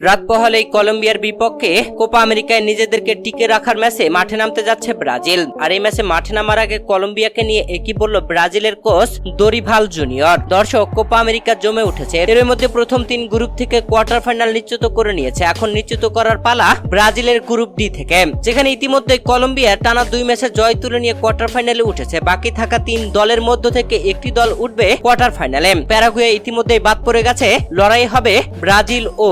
রাত পহলেই কলম্বিয়ার বিপক্ষে কোপা আমেরিকায় নিজেদেরকে টিকে রাখার ম্যাচে মাঠে নামতে যাচ্ছে ব্রাজিল। আর এই ম্যাচে মাঠে নামার আগে কলম্বিয়াকে নিয়ে একই বলল ব্রাজিলের কোচ দরিভাল জুনিয়র। দর্শক, কোপা আমেরিকা জমে উঠেছে। এর মধ্যে প্রথম তিন গ্রুপ থেকে কোয়ার্টার ফাইনাল নিশ্চিত করে নিয়েছে। এখন নিশ্চিত করার পালা ব্রাজিলের গ্রুপ ডি থেকে। যেখানে ইতিমধ্যে কলম্বিয়া টানা দুই ম্যাচে জয় তুলে নিয়ে কোয়ার্টার ফাইনালে উঠেছে। বাকি থাকা তিন দলের মধ্য থেকে একটি দল উঠবে কোয়ার্টার ফাইনালে। প্যারাগুয়ে ইতিমধ্যেই বাদ পড়ে গেছে। লড়াই হবে ব্রাজিল ও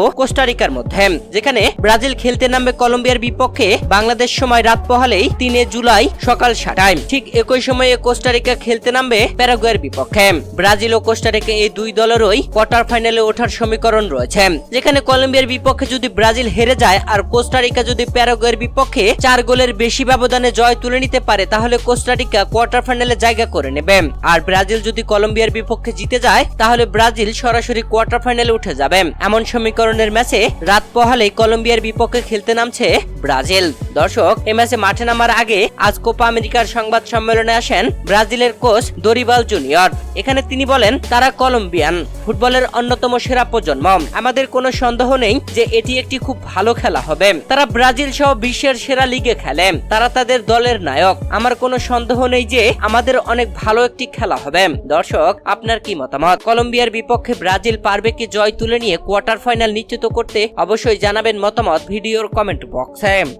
কোস্টারিকার মধ্যে। যেখানে ব্রাজিল খেলতে নামবে কলম্বিয়ার বিপক্ষে বাংলাদেশ সময় রাত পহালেই তিনে জুলাই সকাল সাতটায়। ঠিক একই সময়ে কোস্টারিকা খেলতে নামবে প্যারাগুয়ের বিপক্ষে। ব্রাজিল ও কোস্টারিকা এই দুই দলেরই কোয়ার্টার ফাইনালে ওঠার সমীকরণ রয়েছে। যেখানে কলম্বিয়ার বিপক্ষে যদি ব্রাজিল হেরে যায় আর কোস্টারিকা যদি প্যারাগুয়ের বিপক্ষে চার গোলের বেশি ব্যবধানে জয় তুলে নিতে পারে, তাহলে কোস্টারিকা কোয়ার্টার ফাইনালে জায়গা করে নেবে। আর ব্রাজিল যদি কলম্বিয়ার বিপক্ষে জিতে যায়, তাহলে ব্রাজিল সরাসরি কোয়ার্টার ফাইনালে উঠে যাবে। এমন সমীকরণের ম্যাচে রাত পহালে কলম্বিয়ার বিপক্ষে খেলতে নামছে ব্রাজিল। দর্শক এই ম্যাচে মাঠে নামার আগে আজ কোপা আমেরিকার সংবাদ সম্মেলনে আসেন ব্রাজিলের কোচ দরিবাল জুনিয়র। এখানে তিনি বলেন, তারা কলম্বিয়ান, ফুটবলের অন্যতম সেরা প্রজন্ম। আমাদের কোনো সন্দেহ নেই যে এটি একটি খুব ভালো খেলা হবে। তারা ব্রাজিল সহ বিশ্বের সেরা লিগে খেলে। তারা তাদের দলের নায়ক। আমার কোনো সন্দেহ নেই যে আমাদের অনেক ভালো একটি খেলা হবে। দর্শক, আপনার কি মতামত? কলম্বিয়ার বিপক্ষে ব্রাজিল পারবে কি জয় তুলে নিয়ে কোয়ার্টার ফাইনাল নিশ্চিত করতে? অবশ্যই জানাবেন মতামত ভিডিওর কমেন্ট বক্সে। xem.